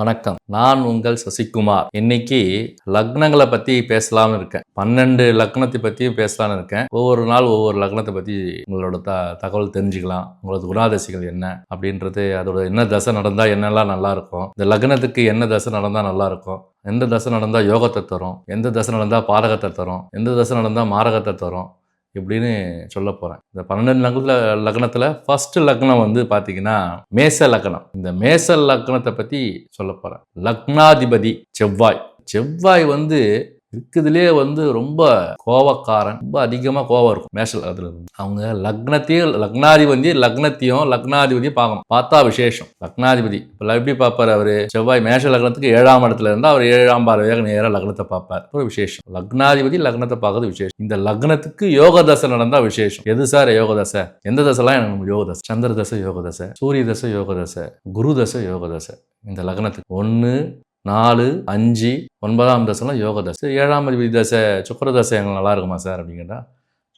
வணக்கம். நான் உங்கள் சசிகுமார். இன்னைக்கு லக்னங்களை பத்தி பேசலாம்னு இருக்கேன். பன்னெண்டு லக்னத்தை பத்தியும் பேசலாம்னு இருக்கேன். ஒவ்வொரு நாள் ஒவ்வொரு லக்னத்தை பத்தி உங்களோட த தகவல் தெரிஞ்சுக்கலாம். உங்களோட குணாதசிகள் என்ன அப்படின்றது அதோட என்ன தசை நடந்தா என்னெல்லாம் நல்லா இருக்கும்? இந்த லக்னத்துக்கு என்ன தசை நடந்தா நல்லா இருக்கும்? எந்த தசை நடந்தால் யோகத்தை தரும்? எந்த தசை நடந்தால் பாதகத்தை தரும்? எந்த தசை நடந்தால் மாரகத்தை தரும்? இப்படின்னு சொல்ல போகிறேன் இந்த பன்னெண்டு லக்னத்தில் லக்னத்தில் ஃபஸ்ட்டு லக்னம் வந்து பார்த்தீங்கன்னா மேச லக்னம். இந்த மேச லக்னத்தை பற்றி சொல்ல போகிறேன் லக்னாதிபதி செவ்வாய். செவ்வாய் வந்து இருக்குதுலேயே வந்து ரொம்ப கோவக்காரன் ரொம்ப அதிகமாக கோவம் இருக்கும் மேஷ லக்னத்துல இருந்து. அவங்க லக்னத்தையும் லக்னாதிபதி லக்னத்தையும் லக்னாதிபதியும் பார்க்கணும் பார்த்தா விசேஷம். லக்னாதிபதி. இப்போ எப்படி பார்ப்பார் அவர்? செவ்வாய் மேஷ லக்னத்துக்கு ஏழாம் இடத்துல இருந்தால் அவர் ஏழாம் பார்வையாக நேராக லக்னத்தை பார்ப்பார். ஒரு விசேஷம். லக்னாதிபதி லக்னத்தை பார்க்கறது விசேஷம். இந்த லக்னத்துக்கு யோக தசை நடந்தால் விசேஷம். எது சார் யோக தசை? எந்த தசைலாம் எனக்கு யோக தசை? சந்திர தசை யோக தசை சூரிய தசை யோக தசை குரு தசை யோக தசை. இந்த லக்னத்துக்கு. ஒன்று நாலு அஞ்சு ஒன்பதாம் தசைலாம் யோக தசை ஏழாம் அதிபதி தசை சுக்கர தசை எங்களுக்கு நல்லா இருக்குமா சார் அப்படின்னு கேட்டால்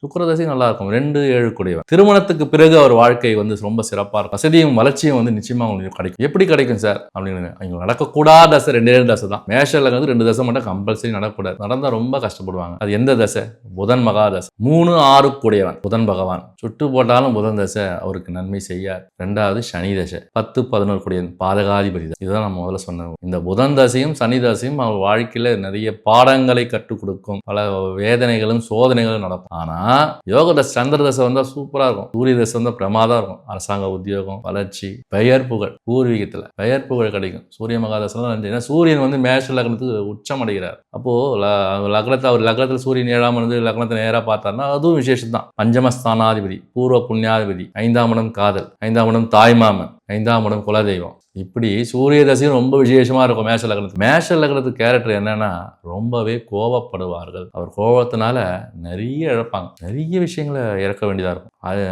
சுக்கரதசை நல்லா இருக்கும் ரெண்டு ஏழு கூடியவன் திருமணத்துக்கு பிறகு அவர் வாழ்க்கை வந்து ரொம்ப சிறப்பாக இருக்கும். வசதியும் வளர்ச்சியும் வந்து நிச்சயமாக உங்களுக்கு கிடைக்கும். எப்படி கிடைக்கும் சார்? அப்படின்னு அவங்க நடக்கக்கூடாத தசை ரெண்டு ரெண்டு தசை தான். மேஷத்தில் வந்து ரெண்டு தசை மட்டும் கம்பல்சரி நடக்கக்கூடாது. நடந்தால் ரொம்ப கஷ்டப்படுவாங்க. அது எந்த தசை? புதன் மகா தசை மூணு ஆறு கூடியவன். புதன் பகவான். சுட்டு போட்டாலும் புதன் தசை அவருக்கு நன்மை செய்யார் ரெண்டாவது சனி தசை. பத்து பதினோரு கூடியவன் பாதகாதிபதி தசை. இதுதான் நம்ம முதல்ல சொன்னோம் இந்த புதன் தசையும் சனி தசையும் அவர் வாழ்க்கையில் நிறைய பாடங்களை கற்றுக் கொடுக்கும். பல வேதனைகளும் சோதனைகளும் நடக்கும். ஆனால் ஆனால் யோக தசை சந்திர தசை வந்தால் சூப்பராக இருக்கும். சூரிய தசை வந்தால் பிரமாதம் இருக்கும். அரசாங்க உத்தியோகம் வளர்ச்சி பெயர் புகழ் பூர்வீகத்தில் பெயர் புகழ் கிடைக்கும். சூரிய மகாதசம் ஏன்னா சூரியன் வந்து மேஷ லக்னத்துக்கு உச்சம் அடைகிறார் அப்போது லக்னத்தை அவர் லக்னத்தில் சூரியன் ஏழாம் இருந்து லக்னத்தை நேராக பார்த்தாருன்னா அதுவும் விசேஷம் தான் பஞ்சமஸ்தானாதிபதி பூர்வ புண்ணியாதிபதி ஐந்தாம் இடம் காதல் ஐந்தாம் இடம் தாய்மாமன் ஐந்தாம் இடம் குலதெய்வம். இப்படி சூரிய தசையும் ரொம்ப விசேஷமாக இருக்கும் மேஷ லக்னத்துக்கு. மேஷ லக்னத்துக்கு கேரக்டர் என்னன்னா ரொம்பவே கோபப்படுவார்கள் அவர் கோபத்தினால நிறைய இழப்பாங்க. நிறைய விஷயங்களை இறக்க வேண்டியதாக இருக்கும். அது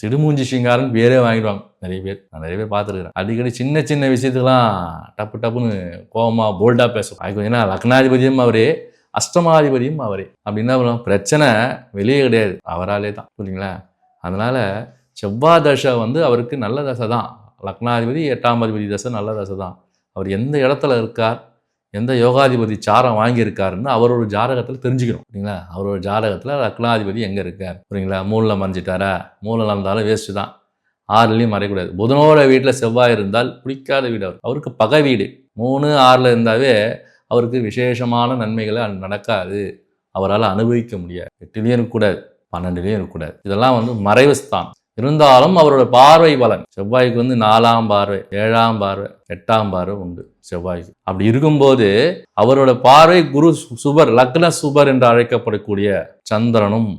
சிடுமூஞ்சி சிங்காரன் பேரே வாங்கிடுவாங்க. நிறைய பேர். நான் நிறைய பேர் பார்த்துருக்கிறேன். அடிக்கடி சின்ன சின்ன விஷயத்துக்கெல்லாம் டப்பு டப்புன்னு கோபமாக போல்டா பேசும் அதுக்கு ஏன்னா லக்னாதிபதியும் அவரே அஷ்டமாதிபதியும் அவரே. அப்படின்னா அப்புறம் பிரச்சனை வெளியே கிடையாது. அவராலே தான் புரியுங்களா அதனால் செவ்வாய் தசை வந்து அவருக்கு நல்ல தசை தான். லக்னாதிபதி எட்டாம் அதிபதி தசை நல்ல தசை தான். அவர் எந்த இடத்துல இருக்கார் எந்த யோகாதிபதி சாரம் வாங்கியிருக்காருன்னு அவரோட ஜாதகத்தில் தெரிஞ்சுக்கணும் சரிங்களா அவரோட ஜாதகத்தில் லக்னாதிபதி எங்கே இருக்கார் புரியுங்களா மூணில் மறைஞ்சிட்டாரா? மூணில் இருந்தாலும் வேஸ்ட்டு தான். ஆறுலையும் மறையக்கூடாது. புதனோட வீட்டில் செவ்வாய் இருந்தால் பிடிக்காத வீடு அவர். அவருக்கு பகை வீடு. மூணு ஆறில் இருந்தாவே அவருக்கு விசேஷமான நன்மைகளை நடக்காது. அவரால் அனுபவிக்க முடியாது. எட்டுலேயும் இருக்கக்கூடாது பன்னெண்டுலேயும் இருக்கக்கூடாது. இதெல்லாம் வந்து மறைவு ஸ்தானம். இருந்தாலும் அவரோட பார்வை பலன் செவ்வாய்க்கு வந்து நாலாம் பார்வை ஏழாம் பார்வை எட்டாம் பார்வை உண்டு செவ்வாய்க்கு. அப்படி இருக்கும்போது அவரோட பார்வை குரு சுபர் லக்ன சுபர் என்று அழைக்கப்படக்கூடிய சந்திரனும்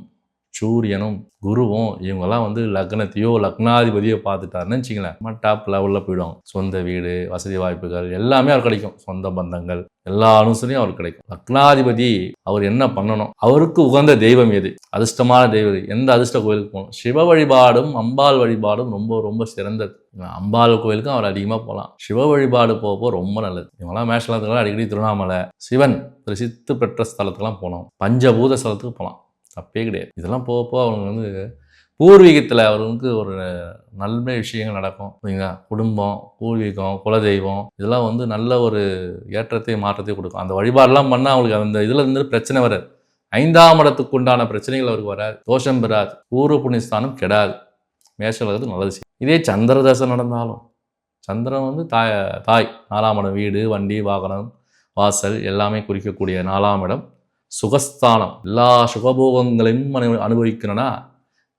சூரியனும் குருவும் இவங்கெல்லாம் வந்து லக்னத்தையோ லக்னாதிபதியோ பார்த்துட்டாருன்னு வச்சுங்களேன் நம்ம டாப் லெவலில் போயிடுவாங்க. சொந்த வீடு வசதி வாய்ப்புகள் எல்லாமே அவர் கிடைக்கும். சொந்த பந்தங்கள் எல்லா அனுசரியும் அவருக்கு கிடைக்கும். லக்னாதிபதி அவர் என்ன பண்ணணும்? அவருக்கு உகந்த தெய்வம் எது? அதிர்ஷ்டமான தெய்வம் எது? எந்த அதிர்ஷ்ட கோயிலுக்கு போகணும்? சிவ வழிபாடும் அம்பாள் வழிபாடும் ரொம்ப ரொம்ப சிறந்தது. அம்பாள் கோயிலுக்கும் அவர் அதிகமாக போகலாம். சிவ வழிபாடு போக போக ரொம்ப நல்லது. இவங்கெல்லாம் மேஷலத்துக்கெல்லாம் அடிக்கடி திருவண்ணாமலை சிவன் பிரசித்து பெற்ற ஸ்தலத்துக்கெல்லாம் போனோம் பஞ்சபூத ஸ்தலத்துக்கு போகலாம். தப்பே கிடையாது. இதெல்லாம் போக போக அவங்க வந்து பூர்வீகத்தில் அவருக்கு ஒரு நல்ல விஷயங்கள் நடக்கும். சரிங்களா குடும்பம் பூர்வீகம் குலதெய்வம் இதெல்லாம் வந்து நல்ல ஒரு ஏற்றத்தையும் மாற்றத்தையும் கொடுக்கும். அந்த வழிபாடெல்லாம் பண்ணால் அவங்களுக்கு அந்த இதில் இருந்து பிரச்சனை வராது. ஐந்தாம் இடத்துக்கு உண்டான பிரச்சனைகள் அவருக்கு வராது. தோஷம் பெறாது. பூர்வ புண்ணியஸ்தானம் கெடாது. மேஷலகத்து நல்லது இதே சந்திர தசை நடந்தாலும் சந்திரன் வந்து தாய் தாய். நாலாம் இடம் வீடு வண்டி வாகனம் வாசல் எல்லாமே குறிக்கக்கூடிய நாலாம் இடம் சுகஸ்தானம். எல்லா சுகபோகங்களையும் அனு அனுபவிக்கணும்னா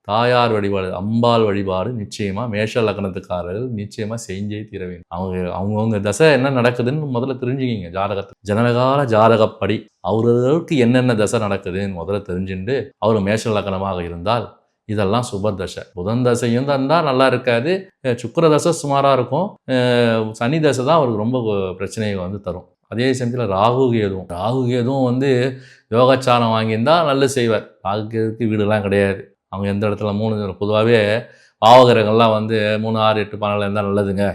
தாயார் வழிபாடு அம்பாள் வழிபாடு நிச்சயமாக மேஷ லக்னத்துக்காரர்கள் நிச்சயமாக செஞ்சே தீர வேண்டும். அவங்க அவங்கவுங்க தசை என்ன நடக்குதுன்னு முதல்ல தெரிஞ்சுக்கிங்க ஜாதகத்தை. ஜனகால ஜாதகப்படி அவர்களுக்கு என்னென்ன தசை நடக்குதுன்னு முதல்ல தெரிஞ்சுட்டு அவர் மேஷ லக்னமாக இருந்தால் இதெல்லாம் சுப தசை. புதன் தசையும் தந்தால் நல்லா இருக்காது. சுக்கர தசை சுமாராக இருக்கும். சனி தசை தான் அவருக்கு ரொம்ப பிரச்சனையை வந்து தரும். அதே சமயத்தில் ராகு கேதுவும். ராகு கேதுவும் வந்து யோகாச்சாரம் வாங்கியிருந்தால் நல்லது செய்வார். பார்க்கறதுக்கு வீடுலாம் கிடையாது. அவங்க எந்த இடத்துல மூணு பொதுவாகவே பாவகிரகங்கள்லாம் வந்து மூணு ஆறு எட்டு பன்னெண்டு இருந்தால் நல்லதுங்க.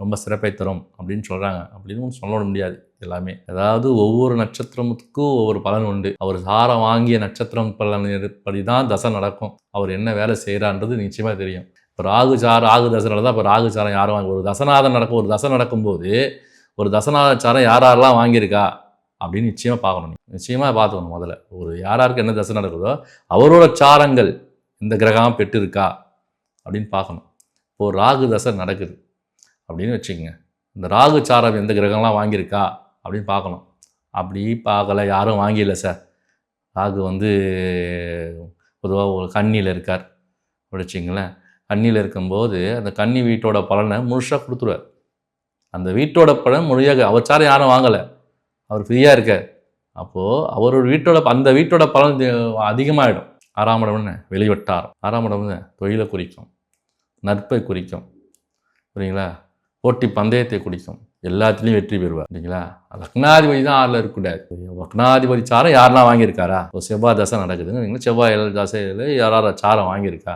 ரொம்ப சிறப்பை தரும் அப்படின்னு சொல்கிறாங்க அப்படின்னு சொல்ல முடியாது எல்லாமே. அதாவது ஒவ்வொரு நட்சத்திரத்துக்கும் ஒவ்வொரு பலன் உண்டு. அவர் சாரம் வாங்கிய நட்சத்திரம் பலன் படி தான் தசை நடக்கும். அவர் என்ன வேலை செய்கிறான்றது நிச்சயமாக தெரியும். இப்போ ராகு சாரம் ராகு தசை நடந்தால் இப்போ ராகு சாரம் யாரும் வாங்க ஒரு தசநாதம் நடக்கும் ஒரு தசை நடக்கும்போது ஒரு தசநாத சாரம் யாரெல்லாம் வாங்கியிருக்கா? அப்படின்னு நிச்சயமாக பார்க்கணும் நிச்சயமாக பார்த்துக்கணும் முதல்ல. ஒரு யார் யாருக்கு என்ன தசை நடக்குதோ அவரோட சாரங்கள் இந்த கிரகம் பெற்றிருக்கா அப்படின்னு பார்க்கணும். இப்போது ராகு தசை நடக்குது அப்படின்னு வச்சுக்கோங்க. இந்த ராகு சாரம் எந்த கிரகம்லாம் வாங்கியிருக்கா அப்படின்னு பார்க்கணும். அப்படி பார்க்கல யாரும் வாங்கியில்லை சார். ராகு வந்து பொதுவாக ஒரு கண்ணியில் இருக்கார் அப்படி வச்சுங்களேன் கண்ணியில் இருக்கும்போது அந்த கன்னி வீட்டோட பலனை முழுசாக கொடுத்துருவார். அந்த வீட்டோட பலன் முழுமையாக அவச்சாரம் யாரும் வாங்கலை. அவர் ஃப்ரீயாக இருக்கார். அப்போது அவரோட வீட்டோட அந்த வீட்டோட பலன் அதிகமாகிடும் ஆறாம் இடம்னு வெளிவட்டார் ஆறாம் இடம்னு தொழிலை குறிக்கும். நட்பை குறிக்கும். புரியுங்களா போட்டி பந்தயத்தை குறிக்கும். எல்லாத்துலேயும் வெற்றி பெறுவார். இல்லைங்களா லக்னாதிபதி தான் ஆறில் இருக்கக்கூடாது. லக்னாதிபதி சாரம் யாரெல்லாம் வாங்கியிருக்காரா? இப்போ செவ்வாய் தசை நடக்குதுன்னு செவ்வாய் தசையில் யாராவது சாரம் வாங்கியிருக்கா?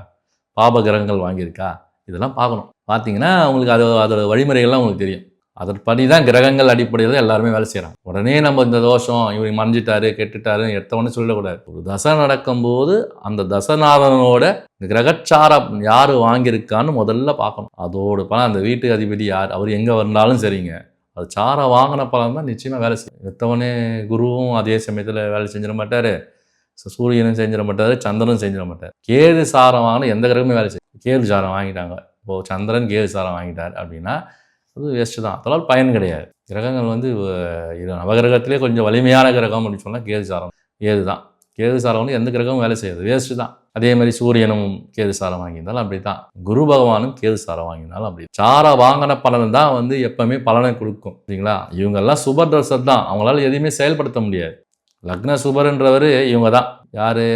பாப கிரகங்கள் வாங்கியிருக்கா? இதெல்லாம் பார்க்கணும். பார்த்தீங்கன்னா உங்களுக்கு அது அதோட வழிமுறைகள்லாம் உங்களுக்கு தெரியும். அதன்படி தான் கிரகங்கள் அடிப்படையில் தான் எல்லாருமே வேலை செய்கிறாங்க உடனே நம்ம இந்த தோஷம் இவர் மறைஞ்சிட்டாரு கெட்டுட்டாரு எடுத்தவொடனே சொல்லக்கூடாது ஒரு தசை நடக்கும்போது அந்த தசநாதனோட கிரகச்சாரம் யார் வாங்கியிருக்கான்னு முதல்ல பார்க்கணும். அதோட பலம் அந்த வீட்டு அதிபதி யார் அவர் எங்கே வந்தாலும் சரிங்க. அது சாரம் வாங்கின பலன் தான் நிச்சயமாக வேலை செய்யும். எடுத்தவொடனே குருவும் அதே சமயத்தில் வேலை செஞ்சிட மாட்டார். சூரியனும் செஞ்சிட மாட்டார் சந்திரனும் செஞ்சிட மாட்டார். கேது சாரம் வாங்கின எந்த கிரகமே வேலை செய்யும் கேது சாரம் வாங்கிட்டாங்க. இப்போது சந்திரன் கேது சாரம் வாங்கிட்டார் அப்படின்னா அது வேஸ்ட்டு தான். அதனால் பயன் கிடையாது. கிரகங்கள் வந்து இது நவகிரகத்திலே கொஞ்சம் வலிமையான கிரகம் அப்படின்னு சொன்னால் கேது சாரம் கேது தான் கேது சாரம் வந்து எந்த கிரகமும் வேலை செய்யாது. வேஸ்ட்டு தான். அதே மாதிரி சூரியனும் கேது சாரம் வாங்கியிருந்தாலும் அப்படி தான் குரு பகவானும் கேது சாரம் வாங்கியிருந்தாலும் அப்படி. சார வாங்கின பலன் தான் வந்து எப்பவுமே பலனை கொடுக்கும். சரிங்களா இவங்கெல்லாம் சுபர் ட்ரெஸ்ஸர் தான். அவங்களால எதையுமே செயல்படுத்த முடியாது. லக்ன சுபர்ன்றவர் இவங்க தான் யார்?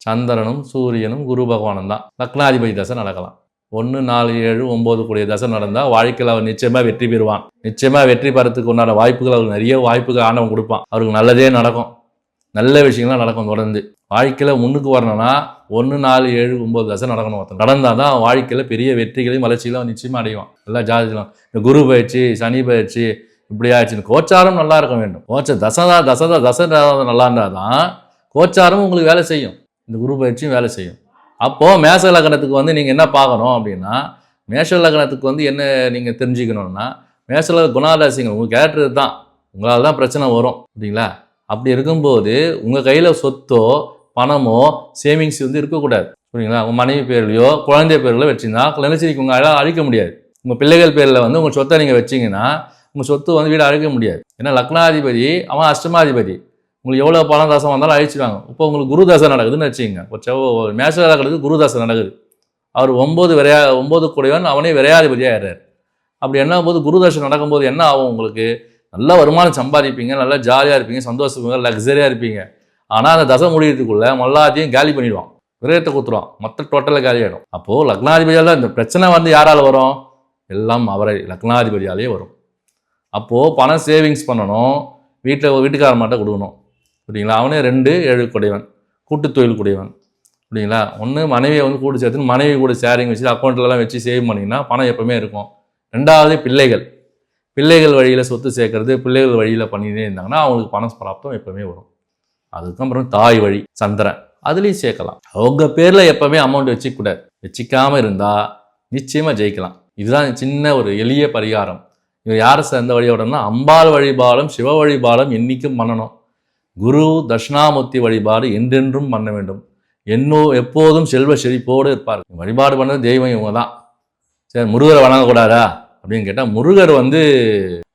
சந்திரனும் சூரியனும் குரு பகவானும் தான். லக்னாதிபதி தசை நடக்கலாம். ஒன்று நாலு ஏழு ஒம்பது கூடிய தசை நடந்தால் வாழ்க்கையில் அவர் நிச்சயமாக வெற்றி பெறுவான். நிச்சயமாக வெற்றி பெறத்துக்கு உண்டான வாய்ப்புகள் அவருக்கு நிறைய வாய்ப்புகள் ஆண்டவன் கொடுப்பான். அவருக்கு நல்லதே நடக்கும். நல்ல விஷயங்கள்லாம் நடக்கும் தொடர்ந்து. வாழ்க்கையில் முன்னுக்கு வரணும்னா ஒன்று நாலு ஏழு ஒம்பது தசை நடக்கணும் ஒருத்தன். நடந்தால் தான் வாழ்க்கையில் பெரிய வெற்றிகளையும் வளர்ச்சிகளையும் நிச்சயமாக அடைவான். நல்லா ஜாதிக்கலாம். இந்த குரு பயிற்சி சனி பயிற்சி இப்படி ஆயிடுச்சுன்னு கோச்சாரம் நல்லா இருக்க வேண்டும். கோச்ச தசதா தசதா தசதா நல்லா இருந்தால் தான் கோச்சாரமும் உங்களுக்கு வேலை செய்யும். இந்த குரு பயிற்சியும் வேலை செய்யும். அப்போது மேச லக்னத்துக்கு வந்து நீங்கள் என்ன பார்க்கணும் அப்படின்னா மேஷ லக்னத்துக்கு வந்து என்ன நீங்கள் தெரிஞ்சுக்கணும்னா மேசல குணாதாசிங்க உங்கள் கேரக்டர் தான் உங்களால் தான் பிரச்சனை வரும். அப்படிங்களா அப்படி இருக்கும்போது உங்கள் கையில் சொத்தோ பணமோ சேவிங்ஸ் வந்து இருக்கக்கூடாது. புரியுங்களா உங்கள் மனைவி பேர்லையோ குழந்தை பேரில் வச்சுருந்தா நினைச்சிருக்கு உங்கள் அழிக்க முடியாது. உங்கள் பிள்ளைகள் பேரில் வந்து உங்கள் சொத்தை நீங்கள் வச்சிங்கன்னா உங்கள் சொத்து வந்து வீடு அழைக்க முடியாது. ஏன்னா லக்னாதிபதி அவன் அஷ்டமாதிபதி. உங்களுக்கு எவ்வளோ பணம் தாசம் வந்தாலும் அழிச்சிடுவாங்க இப்போ உங்களுக்கு குருதாசம் நடக்குதுன்னு வச்சுக்கோங்க. இப்போ செவ்வ மேஷ நடக்குது குருதாசம் நடக்குது. அவர் ஒம்பது விரையா ஒம்பது கூடையவன் அவனே விரையாதிபதியாக ஆயிடுறார். அப்படி என்ன போது குருதாசம் நடக்கும்போது என்ன ஆகும் உங்களுக்கு? நல்ல வருமானம் சம்பாதிப்பீங்க நல்லா ஜாலியாக இருப்பீங்க சந்தோஷப்பீங்க லக்ஸரியாக இருப்பீங்க. ஆனால் அந்த தசை முடியறதுக்குள்ளே மல்லாத்தையும் காலி பண்ணிடுவான். விரயத்தை குத்துருவான். மற்ற டோட்டலாக காலி ஆகிடும் அப்போது லக்னாதிபதியால் இந்த பிரச்சனை வந்து யாரால் வரும்? எல்லாம் அவரை லக்னாதிபதியாலே வரும். அப்போது பணம் சேவிங்ஸ் பண்ணணும். வீட்டில் வீட்டுக்காரமாட்ட கொடுக்கணும். அப்படிங்களா அவனே ரெண்டு ஏழு குடையவன் கூட்டு தொழில் குடையவன். அப்படிங்களா ஒன்று மனைவியை வந்து கூட்டு சேர்த்து மனைவி கூட ஷேரிங் வச்சு அக்கௌண்ட்லலாம் வச்சு சேவ் பண்ணிங்கன்னா பணம் எப்போவுமே இருக்கும். ரெண்டாவது பிள்ளைகள். பிள்ளைகள் வழியில் சொத்து சேர்க்கறது பிள்ளைகள் வழியில் பண்ணிகிட்டே இருந்தாங்கன்னா அவங்களுக்கு பணம் பிராப்தம் எப்போவுமே வரும். அதுக்கப்புறம் தாய் வழி சந்திரன். அதுலேயும் சேர்க்கலாம். அவங்க பேரில் எப்போவுமே அமௌண்ட் வச்சுக்கூடாது. வச்சுக்காமல் இருந்தால் நிச்சயமாக ஜெயிக்கலாம். இதுதான் சின்ன ஒரு எளிய பரிகாரம். இவர் யாரை சேர்ந்த வழியோடனா அம்பாள் வழிபாலம் சிவ வழிபாலம் என்றைக்கும் பண்ணணும். குரு தட்சிணாமூர்த்தி வழிபாடு என்றென்றும் பண்ண வேண்டும். என்னோ எப்போதும் செல்வ செழிப்போடு இருப்பார் வழிபாடு பண்ணது தெய்வம் இவங்க தான் சரி முருகரை வணங்கக்கூடாதா? அப்படின்னு கேட்டால் முருகர் வந்து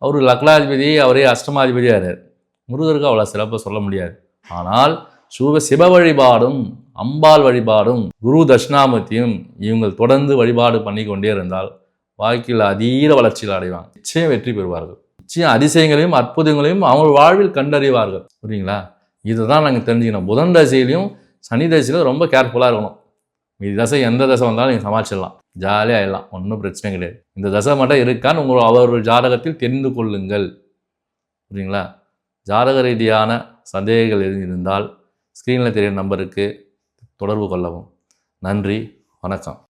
அவர் லக்னாதிபதி அவரே அஷ்டமாதிபதியார் முருகருக்கு அவ்வளோ சிறப்பாக சொல்ல முடியாது. ஆனால் சிவ சிவ வழிபாடும் அம்பாள் வழிபாடும் குரு தட்சிணாமூர்த்தியும் இவங்கள் தொடர்ந்து வழிபாடு பண்ணி கொண்டே இருந்தால் வாழ்க்கையில் அதீத வளர்ச்சியில் அடைவாங்க. நிச்சயம் வெற்றி பெறுவார்கள். நிச்சயம் அதிசயங்களையும் அற்புதங்களையும் அவங்க வாழ்வில் கண்டறிவார்கள். புரியுங்களா? இதுதான் நாங்கள் தெரிஞ்சுக்கணும். புதன் தசையிலையும் சனி தசையிலும் ரொம்ப கேர்ஃபுல்லாக இருக்கணும். மீதி தசை எந்த தசை வந்தாலும் நீங்கள் சமாளிச்சிடலாம். ஜாலியாக ஆயிடலாம். ஒன்றும் பிரச்சனை கிடையாது. இந்த தசை மட்டும் இருக்கான்னு உங்கள் அவர்கள் ஜாதகத்தில் தெரிந்து கொள்ளுங்கள். புரியுங்களா? ஜாதக ரீதியான சந்தேகங்கள் இருந்தால் ஸ்க்ரீனில் தெரியும் நம்பருக்கு தொடர்பு கொள்ளவும். நன்றி. வணக்கம்.